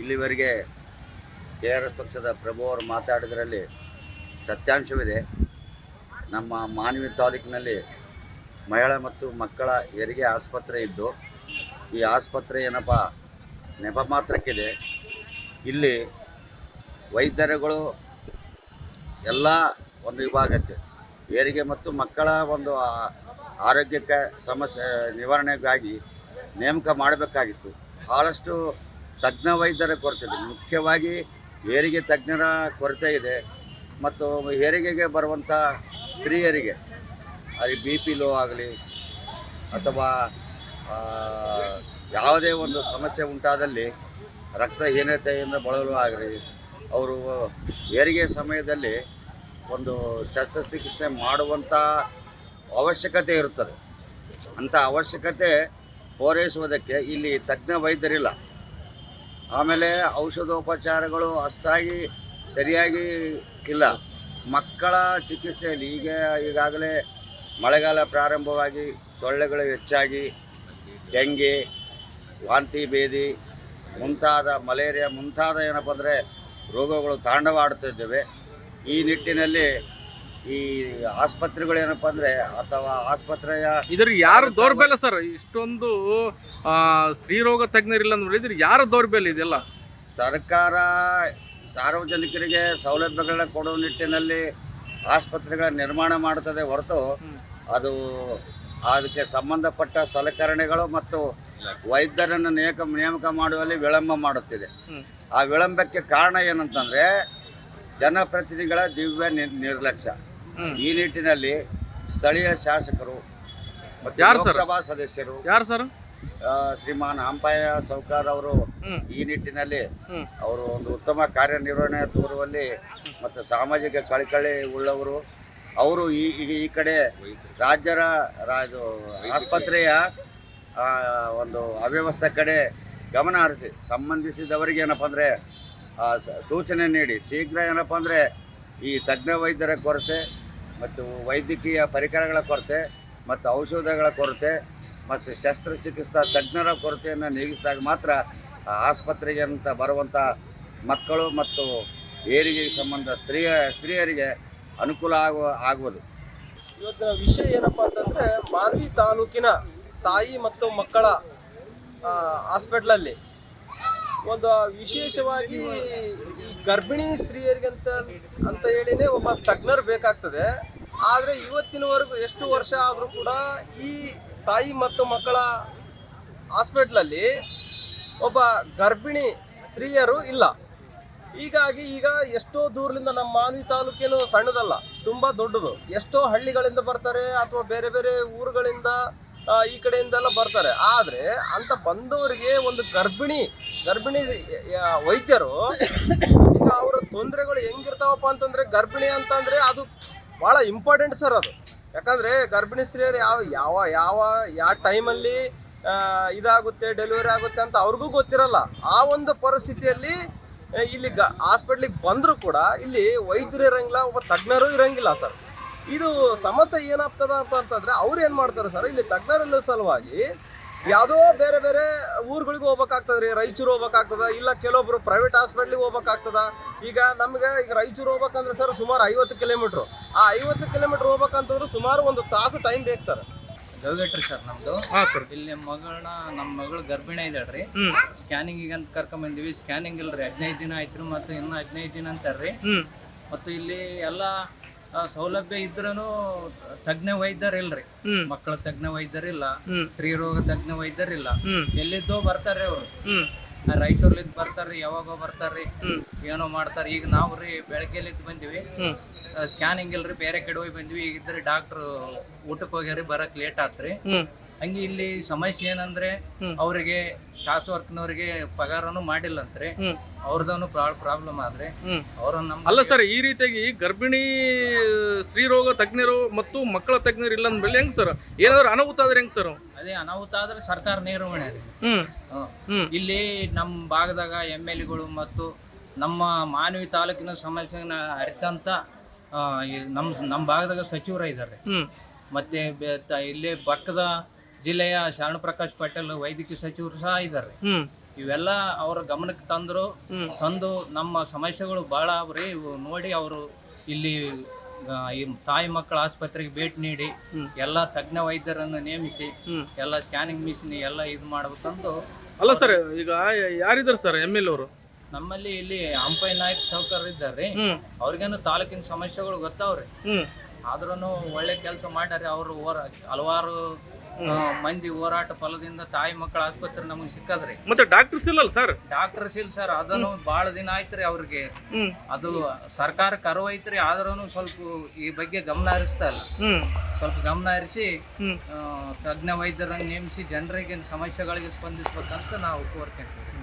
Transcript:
ಇಲ್ಲಿವರೆಗೆ K R S ಪಕ್ಷದ ಪ್ರಭು ಅವರು ಮಾತಾಡಿದ್ರಲ್ಲಿ ಸತ್ಯಾಂಶವಿದೆ. ನಮ್ಮ ಮಾನವಿ ತಾಲೂಕಿನಲ್ಲಿ ಮಹಿಳಾ ಮತ್ತು ಮಕ್ಕಳ ಹೆರಿಗೆ ಆಸ್ಪತ್ರೆ ಇದ್ದು, ಈ ಆಸ್ಪತ್ರೆ ಏನಪ್ಪ, ನೆಪ ಮಾತ್ರಕ್ಕಿದೆ. ಇಲ್ಲಿ ವೈದ್ಯರುಗಳು ಎಲ್ಲ ಒಂದು ವಿಭಾಗಕ್ಕೆ, ಹೆರಿಗೆ ಮತ್ತು ಮಕ್ಕಳ ಒಂದು ಆರೋಗ್ಯಕ್ಕೆ ಸಮಸ್ಯೆ, ನಿವಾರಣೆಗಾಗಿ ನೇಮಕ ಮಾಡಬೇಕಾಗಿತ್ತು. ಭಾಳಷ್ಟು ತಜ್ಞ ವೈದ್ಯರ ಕೊರತೆ ಇದೆ. ಮುಖ್ಯವಾಗಿ ಹೆರಿಗೆ ತಜ್ಞರ ಕೊರತೆ ಇದೆ. ಮತ್ತು ಹೆರಿಗೆಗೆ ಬರುವಂಥ ಸ್ತ್ರೀಯರಿಗೆ ಅಲ್ಲಿ ಬಿ ಪಿ ಲೋ ಆಗಲಿ, ಅಥವಾ ಯಾವುದೇ ಒಂದು ಸಮಸ್ಯೆ ಉಂಟಾದಲ್ಲಿ ರಕ್ತಹೀನತೆಯಿಂದ ಬಳಲು ಆಗಲಿ, ಅವರು ಹೆರಿಗೆ ಸಮಯದಲ್ಲಿ ಒಂದು ಶಸ್ತ್ರಚಿಕಿತ್ಸೆ ಮಾಡುವಂಥ ಅವಶ್ಯಕತೆ ಇರುತ್ತದೆ. ಅಂಥ ಅವಶ್ಯಕತೆ ಪೂರೈಸುವುದಕ್ಕೆ ಇಲ್ಲಿ ತಜ್ಞ ವೈದ್ಯರಿಲ್ಲ. ಆಮೇಲೆ ಔಷಧೋಪಚಾರಗಳು ಅಷ್ಟಾಗಿ ಸರಿಯಾಗಿ ಇಲ್ಲ. ಮಕ್ಕಳ ಚಿಕಿತ್ಸೆಯಲ್ಲಿ ಈಗ ಈಗಾಗಲೇ ಮಳೆಗಾಲ ಪ್ರಾರಂಭವಾಗಿ ಸೊಳ್ಳೆಗಳು ಹೆಚ್ಚಾಗಿ ಡೆಂಗಿ ವಾಂತಿ ಭೇದಿ ಮುಂತಾದ ಮಲೇರಿಯಾ ಮುಂತಾದ ಏನಪ್ಪ ಅಂದರೆ ರೋಗಗಳು ತಾಂಡವಾಡುತ್ತಿದ್ದೇವೆ. ಈ ನಿಟ್ಟಿನಲ್ಲಿ ಈ ಆಸ್ಪತ್ರೆಗಳು ಏನಪ್ಪ ಅಂದರೆ ಅಥವಾ ಆಸ್ಪತ್ರೆಯ ಇದ್ರ ಯಾರು ದೌರ್ಬಲ್ಯ ಸರ್? ಇಷ್ಟೊಂದು ಆ, ಸ್ತ್ರೀ ರೋಗ ತಜ್ಞರಿಲ್ಲ ಅಂದ್ರೆ ಇದ್ರ ಯಾರು ದೌರ್ಬಲ್ಯ ಇದೆಲ್ಲ ಸರ್ಕಾರ ಸಾರ್ವಜನಿಕರಿಗೆ ಸೌಲಭ್ಯಗಳನ್ನ ಕೊಡುವ ನಿಟ್ಟಿನಲ್ಲಿ ಆಸ್ಪತ್ರೆಗಳ ನಿರ್ಮಾಣ ಮಾಡುತ್ತದೆ ಹೊರತು ಅದು ಅದಕ್ಕೆ ಸಂಬಂಧಪಟ್ಟ ಸಲಕರಣೆಗಳು ಮತ್ತು ವೈದ್ಯರನ್ನು ನೇಮಕ ನೇಮಕ ಮಾಡುವಲ್ಲಿ ವಿಳಂಬ ಮಾಡುತ್ತಿದೆ. ಆ ವಿಳಂಬಕ್ಕೆ ಕಾರಣ ಏನಂತಂದ್ರೆ ಜನಪ್ರತಿನಿಧಿಗಳ ದಿವ್ಯ ನಿರ್- ನಿರ್ಲಕ್ಷ್ಯ. ಈ ನಿಟ್ಟಿನಲ್ಲಿ ಸ್ಥಳೀಯ ಶಾಸಕರು? ಲೋಕಸಭಾ ಸದಸ್ಯರು ಯಾರು ಸರ್? ಶ್ರೀಮಾನ್ ಅಂಪಾಯ ಸೌಕಾರ್ ಅವರು ಈ ನಿಟ್ಟಿನಲ್ಲಿ ಅವರು ಒಂದು ಉತ್ತಮ ಕಾರ್ಯನಿರ್ವಹಣೆ ತೋರುವಲ್ಲಿ ಮತ್ತು ಸಾಮಾಜಿಕ ಕಳಕಳಿ ಉಳ್ಳವರು. ಅವರು ಈ ಈ ಕಡೆ ರಾಜ್ಯರ ಇದು ಆಸ್ಪತ್ರೆಯ ಒಂದು ಅವ್ಯವಸ್ಥೆ ಕಡೆ ಗಮನ ಹರಿಸಿ. ಸಂಬಂಧಿಸಿದವರಿಗೆ ಏನಪ್ಪ ಅಂದರೆ ಸೂಚನೆ ನೀಡಿ. ಶೀಘ್ರ ಏನಪ್ಪ ಅಂದರೆ ಈ ತಜ್ಞ ವೈದ್ಯರ ಕೊರತೆ ಮತ್ತು ವೈದ್ಯಕೀಯ ಪರಿಕರಗಳ ಕೊರತೆ ಮತ್ತು ಔಷಧಗಳ ಕೊರತೆ ಮತ್ತು ಶಸ್ತ್ರಚಿಕಿತ್ಸಾ ತಜ್ಞರ ಕೊರತೆಯನ್ನು ನೀಗಿಸಿದಾಗ ಮಾತ್ರ ಆಸ್ಪತ್ರೆಗೆ ಅಂತ ಬರುವಂಥ ಮಕ್ಕಳು ಮತ್ತು ಏರಿಗೆ ಸಂಬಂಧ ಸ್ತ್ರೀಯ ಸ್ತ್ರೀಯರಿಗೆ ಅನುಕೂಲ ಆಗುವ ಆಗುವುದು ಇವತ್ತಿನ ವಿಷಯ ಏನಪ್ಪಾ ಅಂತಂದರೆ ಮಾಲ್ವಿ ತಾಲೂಕಿನ ತಾಯಿ ಮತ್ತು ಮಕ್ಕಳ ಹಾಸ್ಪಿಟ್ಲಲ್ಲಿ ಒಂದು ವಿಶೇಷವಾಗಿ ಈ ಗರ್ಭಿಣಿ ಸ್ತ್ರೀಯರಿಗಂತ ಅಂತ ಹೇಳಿನೇ ಒಬ್ಬ ತಜ್ಞರು ಬೇಕಾಗ್ತದೆ. ಆದರೆ ಇವತ್ತಿನವರೆಗೂ ಎಷ್ಟು ವರ್ಷ ಆದರೂ ಕೂಡ ಈ ತಾಯಿ ಮತ್ತು ಮಕ್ಕಳ ಹಾಸ್ಪಿಟ್ಲಲ್ಲಿ ಒಬ್ಬ ಗರ್ಭಿಣಿ ಸ್ತ್ರೀಯರು ಇಲ್ಲ. ಹೀಗಾಗಿ ಈಗ ಎಷ್ಟೋ ದೂರದಿಂದ ನಮ್ಮ ಮಾನ್ವಿ ತಾಲೂಕೇನು ಸಣ್ಣದಲ್ಲ, ತುಂಬ ದೊಡ್ಡದು. ಎಷ್ಟೋ ಹಳ್ಳಿಗಳಿಂದ ಬರ್ತಾರೆ ಅಥವಾ ಬೇರೆ ಬೇರೆ ಊರುಗಳಿಂದ ಈ ಕಡೆಯಿಂದೆಲ್ಲ ಬರ್ತಾರೆ. ಆದರೆ ಅಂತ ಬಂದವರಿಗೆ ಒಂದು ಗರ್ಭಿಣಿ ಗರ್ಭಿಣಿ ವೈದ್ಯರು, ಈಗ ಅವರ ತೊಂದರೆಗಳು ಹೆಂಗಿರ್ತಾವಪ್ಪ ಅಂತಂದರೆ ಗರ್ಭಿಣಿ ಅಂತಂದರೆ ಅದು ಬಹಳ ಇಂಪಾರ್ಟೆಂಟ್ ಸರ್ ಅದು. ಯಾಕಂದ್ರೆ ಗರ್ಭಿಣಿ ಸ್ತ್ರೀಯರು ಯಾವ ಯಾವ ಯಾವ ಯಾವ ಟೈಮಲ್ಲಿ ಇದಾಗುತ್ತೆ ಡೆಲಿವರಿ ಆಗುತ್ತೆ ಅಂತ ಅವ್ರಿಗೂ ಗೊತ್ತಿರಲ್ಲ. ಆ ಒಂದು ಪರಿಸ್ಥಿತಿಯಲ್ಲಿ ಇಲ್ಲಿ ಗ ಹಾಸ್ಪಿಟ್ಲಿಗೆ ಬಂದರೂ ಕೂಡ ಇಲ್ಲಿ ವೈದ್ಯರು ಇರಂಗಿಲ್ಲ, ಒಬ್ಬ ತಜ್ಞರು ಇರಂಗಿಲ್ಲ ಸರ್ ಇದು ಸಮಸ್ಯೆ ಏನಾಗ್ತದ ಅಂತ ಅಂತಂದ್ರೆ ಅವ್ರು ಏನು ಮಾಡ್ತಾರೆ ಸರ್ ಇಲ್ಲಿ ತಜ್ಞರಲ್ಲ ಸಲುವಾಗಿ ಯಾವುದೋ ಬೇರೆ ಬೇರೆ ಊರುಗಳಿಗೆ ಹೋಗ್ಬೇಕಾಗ್ತದೆ ರೀ. ರಾಯಚೂರು ಹೋಗ್ಬೇಕಾಗ್ತದ, ಇಲ್ಲ ಕೆಲವೊಬ್ರು ಪ್ರೈವೇಟ್ ಹಾಸ್ಪಿಟ್ಲಿಗೆ ಹೋಗ್ಬೇಕಾಗ್ತದ. ಈಗ ನಮ್ಗೆ ಈಗ ರಾಯಚೂರು ಹೋಗ್ಬೇಕಂದ್ರೆ ಸರ್ ಸುಮಾರು ಐವತ್ತು ಕಿಲೋಮೀಟ್ರು ಆ ಐವತ್ತು ಕಿಲೋಮೀಟರ್ ಹೋಗ್ಬೇಕಂತಂದ್ರೆ ಸುಮಾರು ಒಂದು ತಾಸು ಟೈಮ್ ಬೇಕು ಸರ್. ಗವಿಗಟ್ರಿ ಸರ್ ನಮ್ದು. ಹಾ ಸರ್. ಇಲ್ಲಿ ಮಗಳನ್ನ ನಮ್ಮ ಮಗಳು ಗರ್ಭಿಣಿ ಇದ್ದಾಳ್ರಿ. ಹ್ಮ್. ಸ್ಕ್ಯಾನಿಂಗ್ ಅಂತ ಕರ್ಕೊಂಡ್ ಬಂದಿವಿ. ಸ್ಕ್ಯಾನಿಂಗ್ ಇಲ್ರಿ. ಹದಿನೈದು ದಿನ ಆಯ್ತು ಮತ್ತೆ ಇನ್ನು ಹದಿನೈದು ದಿನ ಅಂತಾರ್ರಿ. ಹ್ಮ್. ಮತ್ತು ಇಲ್ಲಿ ಎಲ್ಲ ಆ, ಸೌಲಭ್ಯ ಇದ್ರೂ ತಜ್ಞ ವೈದ್ಯರಿಲ್ರಿ ಹ್ಮ್. ಮಕ್ಕಳ ತಜ್ಞ ವೈದ್ಯರಿಲ್ಲ. ಸ್ತ್ರೀರೋಗ ಸ್ತ್ರೀ ರೋಗ ತಜ್ಞ ವೈದ್ಯರಿಲ್ಲ. ಹ್ಮ್. ಎಲ್ಲಿದ್ದೋ ಬರ್ತಾರೆ ಅವರು. ಹ್ಮ್. ರಾಯಚೂರ್ಲಿಂದ ಬರ್ತಾರ್ರಿ ಯಾವಾಗೋ ಬರ್ತಾರ್ರಿ. ಏನೋ ಮಾಡ್ತಾರಿ ಈಗ ನಾವು ರೀ ಬೆಳಗ್ಗೆಲಿದ್ದು ಬಂದಿವಿ ಸ್ಕ್ಯಾನಿಂಗ್ ಇಲ್ರಿ ಬೇರೆ ಕಡೆ ಹೋಗಿ ಬಂದ್ವಿ. ಈಗ ಇದ್ರಿ ಡಾಕ್ಟ್ರು ಊಟಕ್ಕೆ ಹೋಗ್ಯಾರಿ ಬರಕ್ ಲೇಟ್ ಆತ್ರಿ. ಹಂಗೆ ಇಲ್ಲಿ ಸಮಸ್ಯೆ ಏನಂದ್ರೆ ಅವರಿಗೆ ಕಾಸ್ ವರ್ಕ್ನವರಿಗೆ ಪಗಾರನು ಮಾಡಿಲ್ಲಂತ್ರಿ ಅಂತಾರೆ ಅವ್ರದನು ಪ್ರಾಬ್ಲಮ್ ಆದ್ರೆ. ಅವ್ರನ್ನ ನಮ್ಮ ಅಲ್ಲ ಸರ್ ಈ ರೀತಿಯಾಗಿ ಗರ್ಭಿಣಿ ಸ್ತ್ರೀ ರೋಗ ತಜ್ಞರು ಮತ್ತು ಮಕ್ಕಳ ತಜ್ಞರು ಇಲ್ಲ ಅಂದ್ಮೇಲೆ ಹೆಂಗ್ ಸರ್? ಏನಾದ್ರು ಅನಾಹುತ ಆದ್ರೆ ಹೆಂಗ್ ಸರ್? ಅದೇ ಅನಾಹುತ ಆದ್ರೆ ಸರ್ಕಾರ ನಿರ್ವಹಣೆ ಇಲ್ಲಿ ನಮ್ಮ ಭಾಗದಾಗ ಎಂ ಎಲ್ ಎಗಳು ಮತ್ತು ನಮ್ಮ ಮಾನವಿ ತಾಲೂಕಿನ ಸಮಸ್ಯೆನ ಅರಿತಂತ ನಮ್ಮ ನಮ್ಮ ಭಾಗದಾಗ ಸಚಿವರ ಇದ್ದಾರೆ ಮತ್ತೆ ಇಲ್ಲೇ ಪಕ್ಕದ ಜಿಲ್ಲೆಯ ಶರಣ ಪ್ರಕಾಶ್ ಪಟೇಲ್ ವೈದ್ಯಕೀಯ ಸಚಿವರು ಸಹ ಇದ್ದಾರೆ. ಇವೆಲ್ಲ ಅವರ ಗಮನಕ್ಕೆ ತಂದರು ತಂದು ನಮ್ಮ ಸಮಸ್ಯೆಗಳು ಭಾಳ ಅವ್ರಿ ಇವು ನೋಡಿ ಅವರು ಇಲ್ಲಿ ಆ, ಈ ತಾಯಿ ಮಕ್ಕಳ ಆಸ್ಪತ್ರೆಗೆ ಭೇಟಿ ನೀಡಿ. ಎಲ್ಲ ತಜ್ಞ ವೈದ್ಯರನ್ನು ನೇಮಿಸಿ. ಎಲ್ಲ ಸ್ಕ್ಯಾನಿಂಗ್ ಮಿಷಿನ್ ಎಲ್ಲ ಇದು ಮಾಡ್ಬೇಕಂದು ಅಲ್ಲ ಸರ್ ಈಗ ಯಾರಿದ್ದಾರೆ ಸರ್ ಎಂ ಎಲ್ ಅವರು? ನಮ್ಮಲ್ಲಿ ಇಲ್ಲಿ ಹಂಪೈ ನಾಯಕ್ ಸೌಕರ್ ಇದ್ದಾರೆ. ಹ್ಮ್. ಅವ್ರಿಗೇನು ತಾಲೂಕಿನ ಸಮಸ್ಯೆಗಳು ಗೊತ್ತಾವ್ರಿ. ಹ್ಮ್. ಆದ್ರೂ ಒಳ್ಳೆ ಕೆಲಸ ಮಾಡ್ಯಾರ ಅವರು ಹೋರ ಹಲವಾರು ಮಂದಿ ಹೋರಾಟ ಫಲದಿಂದ ತಾಯಿ ಮಕ್ಕಳ ಆಸ್ಪತ್ರೆ ನಮಗೆ ಸಿಕ್ಕದ್ರಿ. ಮತ್ತೆ ಡಾಕ್ಟರ್ಸ್ ಇಲ್ಲ ಸರ್ ಡಾಕ್ಟರ್ಸ್ ಇಲ್ಲ ಸರ್ ಅದನ್ನು ಬಹಳ ದಿನ ಆಯ್ತ್ರಿ ಅವ್ರಿಗೆ. ಅದು ಸರ್ಕಾರ ಕರು ಐತ್ರಿ ಆದ್ರೂ ಸ್ವಲ್ಪ ಈ ಬಗ್ಗೆ ಗಮನ ಹರಿಸ್ತಾ ಇಲ್ಲ. ಸ್ವಲ್ಪ ಗಮನ ಹರಿಸಿ ತಜ್ಞ ವೈದ್ಯರನ್ನು ನೇಮಿಸಿ ಜನರಿಗೆ ಸಮಸ್ಯೆಗಳಿಗೆ ಸ್ಪಂದಿಸ್ಬೇಕಂತ ನಾವು ಕೋರ್ಕೊಂತೀವಿ.